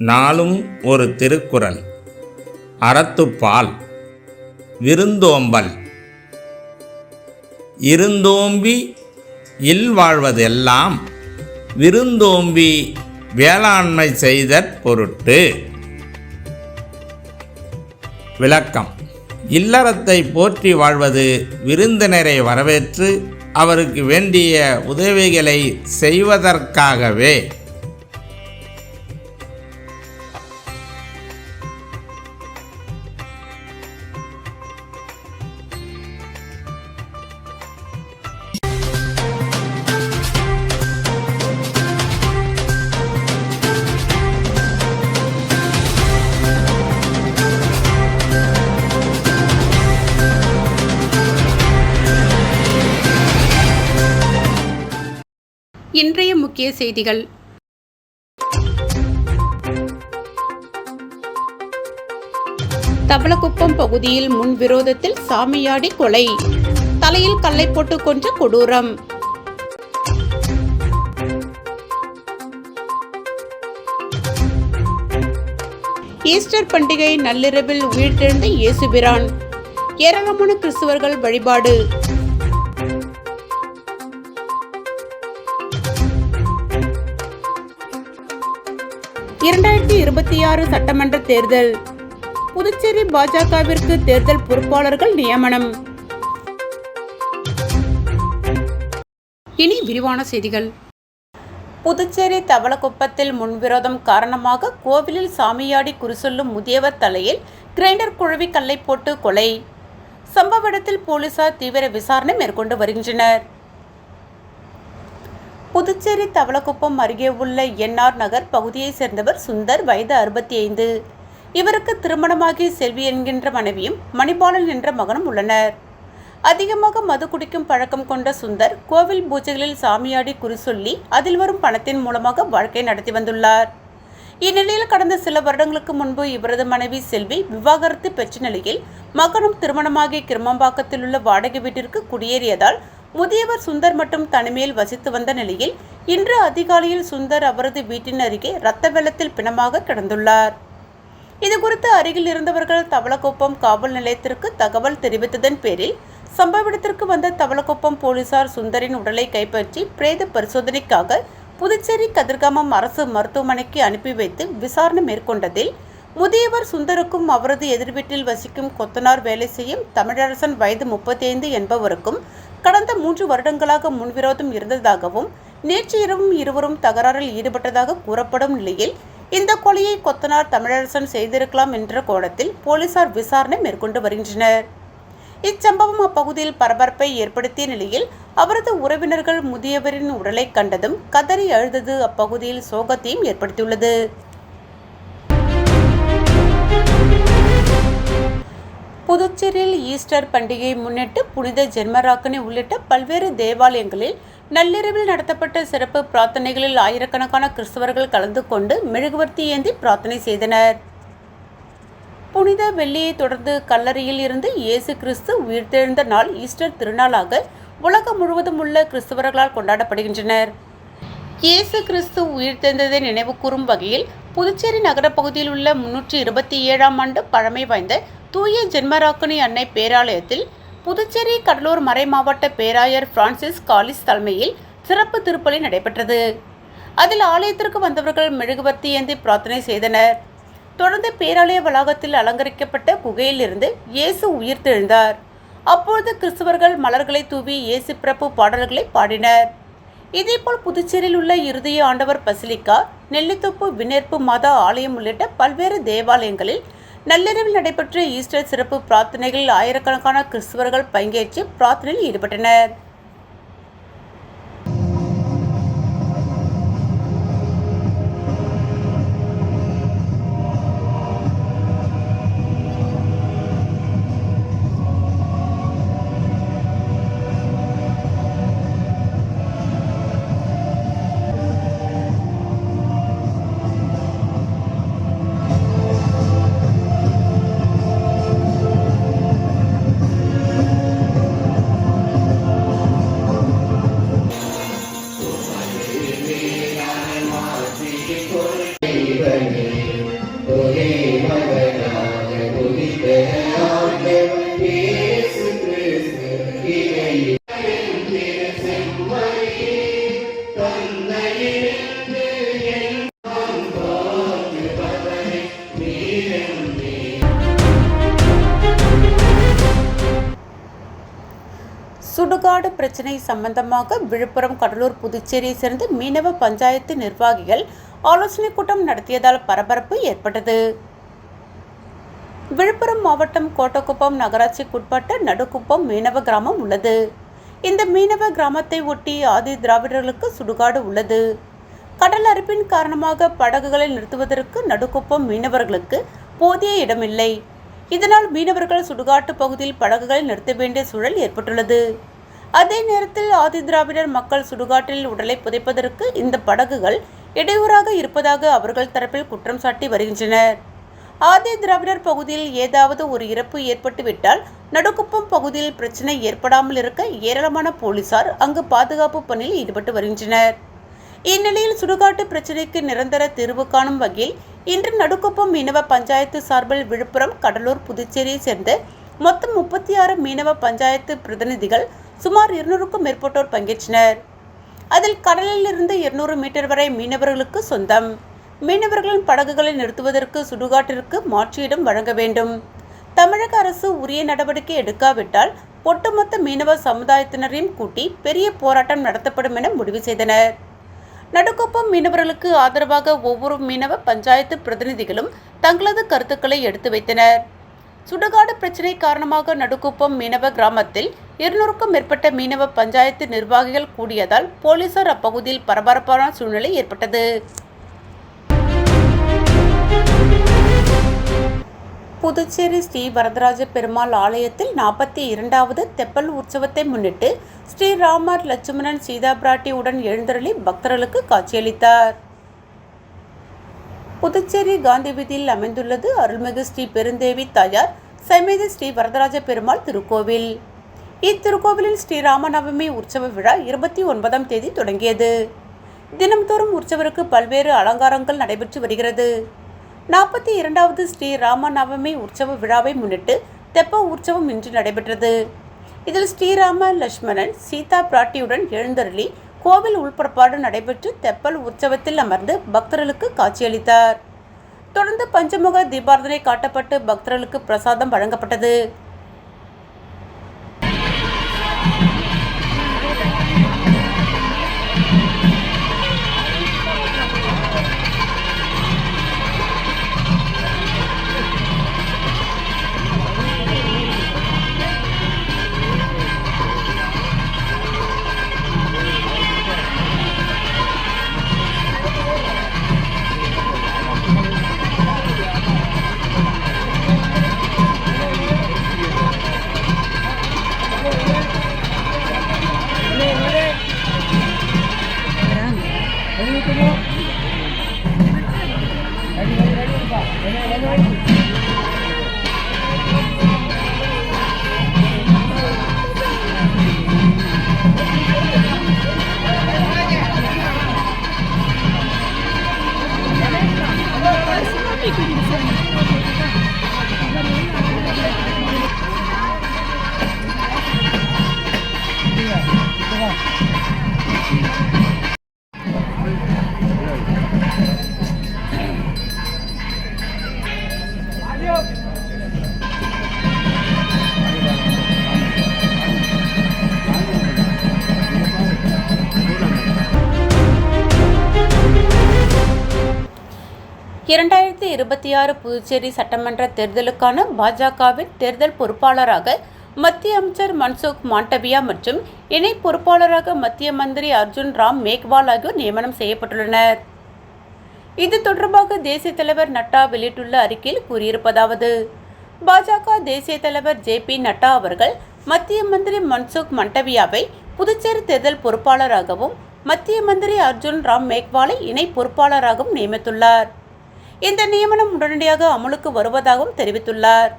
நாளும் ஒரு திருக்குறள். அறத்துப்பால் விருந்தோம்பல். இருந்தோம்பி இல்வாழ்வதெல்லாம் விருந்தோம்பி வேளாண்மை செய்தற் பொருட்டு. விளக்கம். இல்லறத்தை போற்றி வாழ்வது விருந்தினரை வரவேற்று அவருக்கு வேண்டிய உதவிகளை செய்வதற்காகவே. இன்றைய முக்கிய செய்திகள். தவளக்குப்பம் பகுதியில் முன் விரோதத்தில் சாமியாடி கொலை. தலையில் கல்லை போட்டு கொன்ற கொடூரம். ஈஸ்டர் பண்டிகை நள்ளிரவில் உயிர்த்தெழுந்த இயேசுபிரான். ஏராளமான கிறிஸ்துவர்கள் வழிபாடு. இரண்டாயிரத்தி இருபத்தி ஆறு சட்டமன்ற தேர்தல். புதுச்சேரி பாஜகவிற்கு தேர்தல் பொறுப்பாளர்கள் நியமனம். இனி விரிவான செய்திகள். புதுச்சேரி தவளக்குப்பத்தில் முன்விரோதம் காரணமாக கோவிலில் சாமியாடி குறிசொல்லும் முதியவர் தலையில் கிரைண்டர் குழவி கல்லை போட்டு கொலை. சம்பவ இடத்தில் போலீசார் தீவிர விசாரணை மேற்கொண்டு வருகின்றனர். புதுச்சேரி தவளக்குப்பம் அருகே உள்ள என்ஆர் நகர் பகுதியைச் சேர்ந்தவர் சுந்தர் வயது அறுபத்தி ஐந்து இவருக்கு திருமணமாகி செல்வி என்கின்ற மனைவியும் மணிபாலன் என்ற மகனும் உள்ளனர். அதிகமாக மது குடிக்கும் பழக்கம் கொண்ட சுந்தர் கோவில் பூஜைகளில் சாமியாடி குறி சொல்லி அதில் வரும் பணத்தின் மூலமாக வாழ்க்கை நடத்தி வந்துள்ளார். இந்நிலையில் கடந்த சில வருடங்களுக்கு முன்பு இவரது மனைவி செல்வி விவாகரத்து பெற்ற நிலையில் மகனும் திருமணமாகி கிருமம்பாக்கத்தில் உள்ள வாடகை வீட்டிற்கு குடியேறியதால் முதியவர் சுந்தர் மட்டும் தனிமையில் வசித்து வந்த நிலையில் இன்று அதிகாலையில் சுந்தர் அவரது வீட்டின் அருகே இரத்த வெள்ளத்தில் பிணமாக கிடந்துள்ளார். இதுகுறித்து அருகில் இருந்தவர்கள் தவளக்குப்பம் காவல் நிலையத்திற்கு தகவல் தெரிவித்ததன் பேரில் சம்பவ இடத்திற்கு வந்த தவளக்குப்பம் போலீசார் சுந்தரின் உடலை கைப்பற்றி பிரேத பரிசோதனைக்காக புதுச்சேரி கதிர்காமம் அரசு மருத்துவமனைக்கு அனுப்பி வைத்து விசாரணை மேற்கொண்டதில் முதியவர் சுந்தருக்கும் அவரது எதிர்வீட்டில் வசிக்கும் கொத்தனார் வேலை செய்யும் தமிழரசன் வயது முப்பத்தி ஐந்து என்பவருக்கும் கடந்த மூன்று வருடங்களாக முன்விரோதம் இருந்ததாகவும் நேற்று இரவும் இருவரும் தகராறில் ஈடுபட்டதாக கூறப்படும் நிலையில் இந்த கொலையை கொத்தனார் தமிழரசன் செய்திருக்கலாம் என்ற கோணத்தில் போலீசார் விசாரணை மேற்கொண்டு வருகின்றனர். இச்சம்பவம் அப்பகுதியில் பரபரப்பை ஏற்படுத்திய நிலையில் அவரது உறவினர்கள் முதியவரின் உடலை கண்டதும் கதறி அழுதது அப்பகுதியில் சோகத்தையும் ஏற்படுத்தியுள்ளது. புதுச்சேரியில் ஈஸ்டர் பண்டிகையை முன்னிட்டு புனித ஜென்மராக்கனை உள்ளிட்ட பல்வேறு தேவாலயங்களில் நள்ளிரவில் நடத்தப்பட்ட சிறப்பு பிரார்த்தனைகளில் ஆயிரக்கணக்கான கிறிஸ்தவர்கள் கலந்து கொண்டு மெழுகுவர்த்தி ஏந்தி பிரார்த்தனை செய்தனர். புனித வெள்ளியை தொடர்ந்து கல்லறையில் இருந்து இயேசு கிறிஸ்து உயிர்த்தெழுந்த நாள் ஈஸ்டர் திருநாளாக உலகம் முழுவதும் உள்ள கிறிஸ்தவர்களால் கொண்டாடப்படுகின்றனர். இயேசு கிறிஸ்து உயிர்த்தெழுந்ததை நினைவு கூறும் வகையில் புதுச்சேரி நகரப்பகுதியில் உள்ள முன்னூற்றி இருபத்தி ஏழாம் ஆண்டு பழமை வாய்ந்த தூய ஜென்மராக்கணி அன்னை பேராலயத்தில் புதுச்சேரி கடலூர் மறை மாவட்ட பேராயர் பிரான்சிஸ் காலிஸ் தலைமையில் சிறப்பு திருப்பலி நடைபெற்றது. அதில் ஆலயத்திற்கு வந்தவர்கள் மெழுகுவர்த்தி ஏந்தி பிரார்த்தனை செய்தனர். தொடர்ந்து பேராலய வளாகத்தில் அலங்கரிக்கப்பட்ட குகையிலிருந்து இயேசு உயிர்த்தெழுந்தார். அப்பொழுது கிறிஸ்துவர்கள் மலர்களை தூவி இயேசு பிறப்பு பாடல்களை பாடினர். இதேபோல் புதுச்சேரியில் உள்ள இருதய ஆண்டவர் பசிலிக்கா நெல்லித்தோப்பு வினேற்பு மாதா ஆலயம் உள்ளிட்ட பல்வேறு தேவாலயங்களில் நள்ளிரவில் நடைபெற்ற ஈஸ்டர் சிறப்பு பிரார்த்தனைகளில் ஆயிரக்கணக்கான கிறிஸ்தவர்கள் பங்கேற்று பிரார்த்தனையில் ஈடுபட்டனர். சுடுகாடு பிரச்சினை சம்பந்தமாக விழுப்புரம் கடலூர் புதுச்சேரியை சேர்ந்த மீனவ பஞ்சாயத்து நிர்வாகிகள் ஆலோசனைக் கூட்டம் நடத்தியதால் பரபரப்பு ஏற்பட்டது. விழுப்புரம் மாவட்டம் கோட்டக்குப்பம் நகராட்சிக்குட்பட்ட நடுக்குப்பம் மீனவ கிராமம் உள்ளது. இந்த மீனவ கிராமத்தை ஒட்டி ஆதி திராவிடர்களுக்கு சுடுகாடு உள்ளது. கடல் அரிப்பின் காரணமாக படகுகளை நிறுத்துவதற்கு நடுக்குப்பம் மீனவர்களுக்கு போதிய இடமில்லை. இதனால் மீனவர்கள் சுடுகாட்டு பகுதியில் படகுகளை நிறுத்த வேண்டிய சூழல் ஏற்பட்டுள்ளது. அதே நேரத்தில் ஆதி திராவிடர் மக்கள் சுடுகாட்டில் உடலை புதைப்பதற்கு இந்த படகுகள் இடையூறாக இருப்பதாக அவர்கள் தரப்பில் குற்றம் சாட்டி வருகின்றனர். ஆதி திராவிடர் பகுதியில் ஏதாவது ஒரு இறப்பு ஏற்பட்டுவிட்டால் நடுக்குப்பம் பகுதியில் பிரச்சனை ஏற்படாமல் இருக்க ஏராளமான போலீசார் அங்கு பாதுகாப்பு பணியில் ஈடுபட்டு வருகின்றனர். இந்நிலையில் சுடுகாட்டு பிரச்சினைக்கு நிரந்தர தீர்வு காணும் வகையில் இன்று நடுக்குப்பம் மீனவ பஞ்சாயத்து சார்பில் விழுப்புரம் கடலூர் புதுச்சேரியை சேர்ந்த மொத்தம் முப்பத்தி ஆறு மீனவ பஞ்சாயத்து பிரதிநிதிகள் சுமார் இருநூறுக்கும் மேற்பட்டோர் பங்கேற்றனர். அதில் கடலிலிருந்து இருநூறு மீட்டர் வரை மீனவர்களுக்கு சொந்தம். மீனவர்களின் படகுகளை நிறுத்துவதற்கு சுடுகாட்டிற்கு மாற்று இடம் வழங்க வேண்டும். தமிழக அரசு உரிய நடவடிக்கை எடுக்காவிட்டால் ஒட்டுமொத்த மீனவ சமுதாயத்தினரையும் கூட்டி பெரிய போராட்டம் நடத்தப்படும் என முடிவு செய்தனர். நடுக்கோப்பம் மீனவர்களுக்கு ஆதரவாக ஒவ்வொரு மீனவ பஞ்சாயத்து பிரதிநிதிகளும் தங்களது கருத்துக்களை எடுத்து வைத்தனர். சுடுகாடு பிரச்சினை காரணமாக நடுக்குப்பம் மீனவ கிராமத்தில் இருநூறுக்கும் மேற்பட்ட மீனவ பஞ்சாயத்து நிர்வாகிகள் கூடியதால் போலீசார் அப்பகுதியில் பரபரப்பான சூழ்நிலை ஏற்பட்டது. புதுச்சேரி ஸ்ரீ வரதராஜ பெருமாள் ஆலயத்தில் நாற்பத்தி இரண்டாவது தெப்பல் உற்சவத்தை முன்னிட்டு ஸ்ரீராமர் லட்சுமணன் சீதா பிராட்டியுடன் எழுந்தருளி பக்தர்களுக்கு காட்சியளித்தார். புதுச்சேரி காந்தி வீதியில் அமைந்துள்ளது அருள்மிகு ஸ்ரீ பெருந்தேவி தாயார் சமேத ஸ்ரீ வரதராஜ பெருமாள் திருக்கோவில். இத்திருக்கோவிலில் ஸ்ரீராமநவமி உற்சவ விழா இருபத்தி ஒன்பதாம் தேதி தொடங்கியது. தினம்தோறும் உற்சவருக்கு பல்வேறு அலங்காரங்கள் நடைபெற்று வருகிறது. நாற்பத்தி இரண்டாவது ஸ்ரீ ராமநவமி உற்சவ விழாவை முன்னிட்டு தெப்ப உற்சவம் இன்று நடைபெற்றது. இதில் ஸ்ரீராம லட்சுமணன் சீதா பிராட்டியுடன் எழுந்தருளி கோவில் உள்புறப்பாடு நடைபெற்று தெப்பல் உற்சவத்தில் அமர்ந்து பக்தர்களுக்கு காட்சியளித்தார். தொடர்ந்து பஞ்சமுக தீபாரதனை காட்டப்பட்டு பக்தர்களுக்கு பிரசாதம் வழங்கப்பட்டது. இருபத்தி ஆறு புதுச்சேரி சட்டமன்ற தேர்தலுக்கான பாஜகவின் தேர்தல் பொறுப்பாளராக மத்திய அமைச்சர் மன்சுக் மாண்டவியா மற்றும் இணை பொறுப்பாளராக மத்திய மந்திரி அர்ஜுன் ராம் மேக்வால் ஆகியோர் நியமனம் செய்யப்பட்டுள்ளனர். இது தொடர்பாக தேசிய தலைவர் நட்டா வெளியிட்டுள்ள அறிக்கையில் கூறியிருப்பதாவது பாஜக தேசிய தலைவர் ஜே பி நட்டா அவர்கள் மத்திய மந்திரி மன்சுக் மண்டவியாவை புதுச்சேரி தேர்தல் பொறுப்பாளராகவும் மத்திய மந்திரி அர்ஜுன் ராம் மேக்வாலை இணை பொறுப்பாளராகவும் நியமித்துள்ளார். இந்த நியமனம் உடனடியாக அமலுக்கு வருவதாகவும் தெரிவித்துள்ளார்.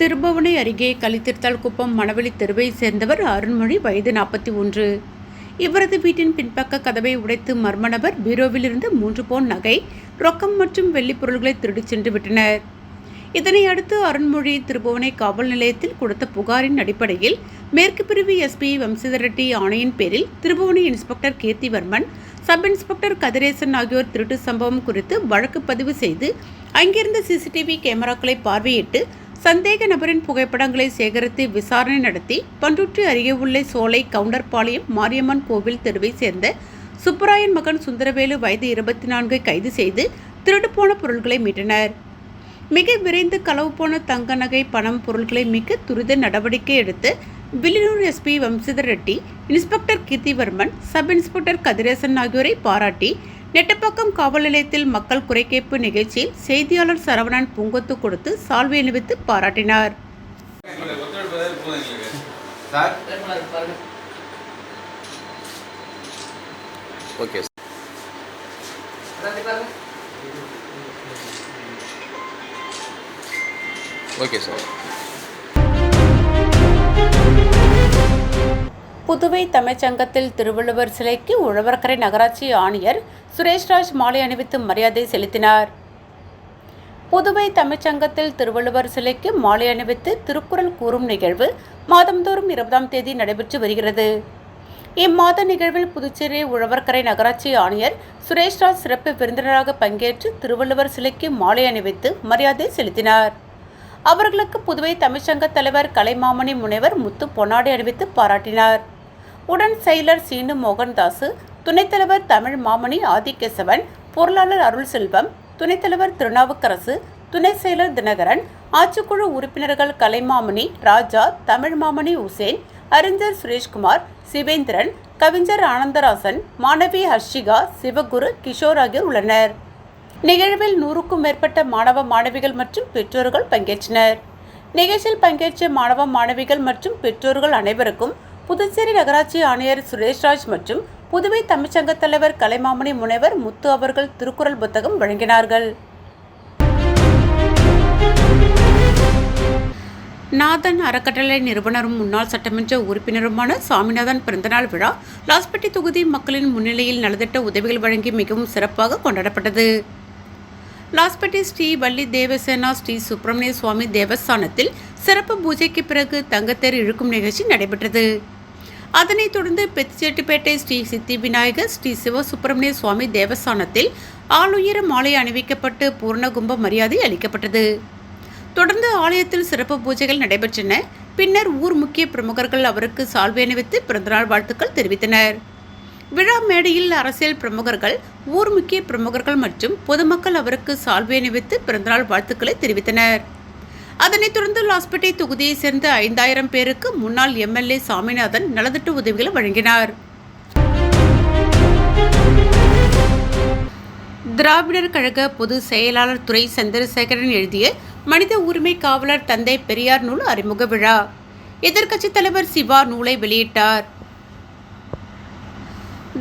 திருபுவனை அருகே கலித்திருத்தால் குப்பம் மணவெளி தெருவை சேர்ந்தவர் அருண்மொழி வயது நாற்பத்தி ஒன்று. இவரது வீட்டின் பின்பக்க கதவை உடைத்து மர்ம நபர் பீரோவிலிருந்து மூன்று பவுன் நகை ரொக்கம் மற்றும் வெள்ளிப் பொருள்களை திருடிச் சென்று விட்டனர் இதனை அடுத்து அருண்மொழி திருபுவனை காவல் நிலையத்தில் கொடுத்த புகாரின் அடிப்படையில் மேற்கு பிரிவு எஸ்பி வம்சிதர் ரெட்டி ஆணையின் பேரில் Thirubuvanai inspector Keerthivarman sub inspector Kathiresan ஆகியோர் திருட்டு சம்பவம் குறித்து வழக்கு பதிவு செய்து அங்கிருந்த சிசிடிவி கேமராக்களை பார்வையிட்டு சந்தேக நபரின் புகைப்படங்களை சேகரித்து விசாரணை நடத்தி பண்ருட்டி அருகே உள்ள சோலை கவுண்டர்பாளையம் மாரியம்மன் கோவில் தெருவை சேர்ந்த சுப்பராயன் மகன் சுந்தரவேலு வயது இருபத்தி நான்கை கைது செய்து திருடுபோன பொருட்களை மீட்டனர். மிக விரைந்து களவு போன தங்க நகை பணம் பொருட்களை மீட்க துரித நடவடிக்கை எடுத்து Villianur SP Vamsidhar Reddy inspector Keerthivarman sub inspector Kathiresan ஆகியோரை பாராட்டி நெட்டப்பாக்கம் காவல் நிலையத்தில் மக்கள் குறைகேட்பு நிகழ்ச்சியில் செய்தியாளர் சரவணன் பூங்கொத்து கொடுத்து சால்வை அணிவித்து பாராட்டினார். Sir? Okay. Okay sir. Puduvai தமிழ்ச்சங்கத்தில் Thiruvalluvar சிலைக்கு உழவர்கரை நகராட்சி ஆணையர் சுரேஷ்ராஜ் மாலை அணிவித்து மரியாதை செலுத்தினார். புதுவை தமிழ்ச்சங்கத்தில் திருவள்ளுவர் சிலைக்கு மாலை அணிவித்து திருக்குறள் கூறும் நிகழ்வு மாதந்தோறும் இருபதாம் தேதி நடைபெற்று வருகிறது. இம்மாத நிகழ்வில் புதுச்சேரி உழவர்கரை நகராட்சி ஆணையர் சுரேஷ்ராஜ் சிறப்பு விருந்தினராக பங்கேற்று திருவள்ளுவர் சிலைக்கு மாலை அணிவித்து மரியாதை செலுத்தினார். அவர்களுக்கு புதுவை தமிழ்ச்சங்க தலைவர் கலைமாமணி முனைவர் முத்து பொன்னாடி அறிவித்து பாராட்டினார். உடன் செயலர் சீனு மோகன்தாசு துணைத்தலைவர் தமிழ் மாமணி ஆதிகேசவன் பொருளாளர் அருள் செல்வம் துணைத்தலைவர் திருநாவுக்கரசு துணை செயலர் தினகரன் ஆட்சிக்குழு உறுப்பினர்கள் கலைமாமணி ராஜா தமிழ் மாமணி உசேன் அறிஞர் சுரேஷ்குமார் சிவேந்திரன் கவிஞர் ஆனந்தராசன் மாணவி ஹர்ஷிகா சிவகுரு கிஷோர் ஆகியோர் உள்ளனர். நிகழ்வில் நூறுக்கும் மேற்பட்ட மாணவ மாணவிகள் மற்றும் பெற்றோர்கள் பங்கேற்றனர். நிகழ்ச்சியில் பங்கேற்ற மாணவ மாணவிகள் மற்றும் பெற்றோர்கள் அனைவருக்கும் புதுச்சேரி நகராட்சி ஆணையர் சுரேஷ்ராஜ் மற்றும் புதுவை தமிழ்ச்சங்க தலைவர் கலைமாமணி முனைவர் முத்து அவர்கள் திருக்குறள் புத்தகம் வழங்கினார்கள். நாதன் அறக்கட்டளை நிறுவனரும் முன்னாள் சட்டமன்ற உறுப்பினருமான சாமிநாதன் பிறந்தநாள் விழா லாஸ்பேட்டை தொகுதி மக்களின் முன்னிலையில் நலத்திட்ட உதவிகள் வழங்கி மிகவும் சிறப்பாக கொண்டாடப்பட்டது. லாஸ்பேட்டை ஸ்ரீ வள்ளி தேவசேனா ஸ்ரீ சுப்பிரமணிய சுவாமி தேவஸ்தானத்தில் சிறப்பு பூஜைக்கு பிறகு தங்கத்தேர் இழுக்கும் நிகழ்ச்சி நடைபெற்றது. அதனைத் தொடர்ந்து பெத்திச்செட்டிப்பேட்டை ஸ்ரீ சித்தி விநாயகர் ஸ்ரீ சிவசுப்பிரமணிய சுவாமி தேவஸ்தானத்தில் ஆளுயர மாலை அணிவிக்கப்பட்டு பூர்ணகும்ப மரியாதை அளிக்கப்பட்டது. தொடர்ந்து ஆலயத்தில் சிறப்பு பூஜைகள் நடைபெற்றன. பின்னர் ஊர் முக்கிய பிரமுகர்கள் அவருக்கு சால்வை அணிவித்து பிறந்தநாள் வாழ்த்துக்கள் தெரிவித்தனர். விழா மேடையில் அரசியல் பிரமுகர்கள் ஊர் முக்கிய பிரமுகர்கள் மற்றும் பொதுமக்கள் அவருக்கு சால்வை அணிவித்து பிறந்தநாள் வாழ்த்துக்களை தெரிவித்தனர். அதனைத் தொடர்ந்து லாஸ்பேட்டை தொகுதியைச் சேர்ந்த ஐந்தாயிரம் பேருக்கு முன்னாள் எம்எல்ஏ சாமிநாதன் நலத்திட்ட உதவிகளை வழங்கினார். திராவிடர் கழக பொது செயலாளர் துறை சந்திரசேகரன் எழுதிய மனித உரிமை காவலர் தந்தை பெரியார் நூல் அறிமுக விழா. எதிர்க்கட்சித் தலைவர் சிவா நூலை வெளியிட்டார்.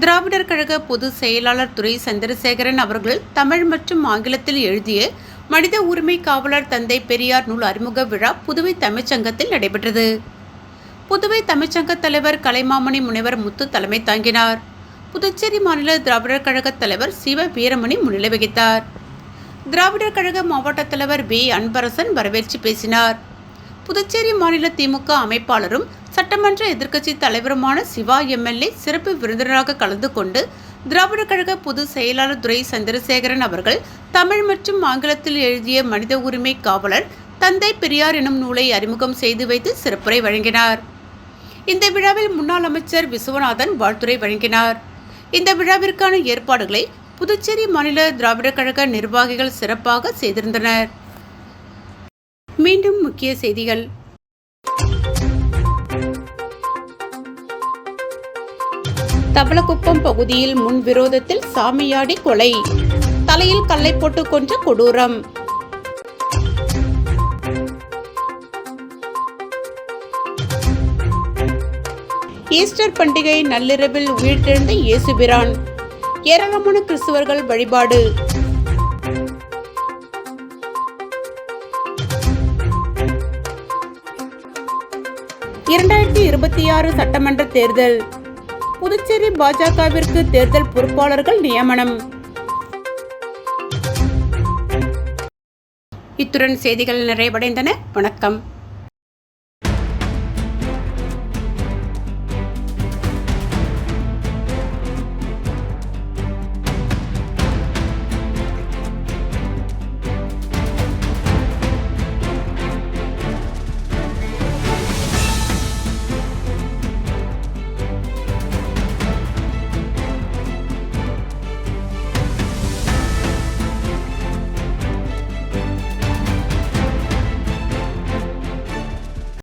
திராவிடர் கழக பொதுச் செயலாளர் துறை சந்திரசேகரன் அவர்கள் தமிழ் மற்றும் ஆங்கிலத்தில் எழுதிய மனித உரிமை காவலர் தந்தை பெரியார் நூல் அறிமுக விழா புதுவை தமிழ்ச்சங்கத்தில் நடைபெற்றது. புதுவை தமிழ்ச்சங்க தலைவர் கலைமாமணி முனைவர் முத்து தலைமை தாங்கினார். புதுச்சேரி மாநில திராவிடர் கழக தலைவர் சிவ வீரமணி முன்னிலை வகித்தார். திராவிடர் கழக மாவட்ட தலைவர் பி அன்பரசன் வரவேற்று பேசினார். புதுச்சேரி மாநில திமுக அமைப்பாளரும் சட்டமன்ற எதிர்க்கட்சி தலைவருமான சிவா எம்எல்ஏ சிறப்பு விருந்தினராக கலந்து கொண்டு திராவிடர் கழக பொதுச் செயலாளர் துரை சந்திரசேகரன் அவர்கள் தமிழ் மற்றும் ஆங்கிலத்தில் எழுதிய மனித உரிமை காவலர் தந்தை பெரியார் எனும் நூலை அறிமுகம் செய்து வைத்து சிறப்புரை வழங்கினார். இந்த விழாவில் முன்னாள் அமைச்சர் விஸ்வநாதன் வாழ்த்துரை வழங்கினார். இந்த விழாவிற்கான ஏற்பாடுகளை புதுச்சேரி மாநில திராவிடக் கழக நிர்வாகிகள் சிறப்பாக செய்திருந்தனர். மீண்டும் முக்கிய செய்திகள். தவளக்குப்பம் பகுதியில் முன் விரோதத்தில் சாமியாடி கொலை. தலையில் கல்லை போட்டு கொன்ற கொடூரம். ஈஸ்டர் பண்டிகை நள்ளிரவில் உயிர்த்தெழுந்த இயேசுபிரான். ஏராளமான கிறிஸ்துவர்கள் வழிபாடு. இரண்டாயிரத்தி இருபத்தி ஆறு சட்டமன்ற தேர்தல். புதுச்சேரி பாஜகவிற்கு தேர்தல் பொறுப்பாளர்கள் நியமனம். இத்துடன் செய்திகள் நிறைவடைந்தன. வணக்கம்.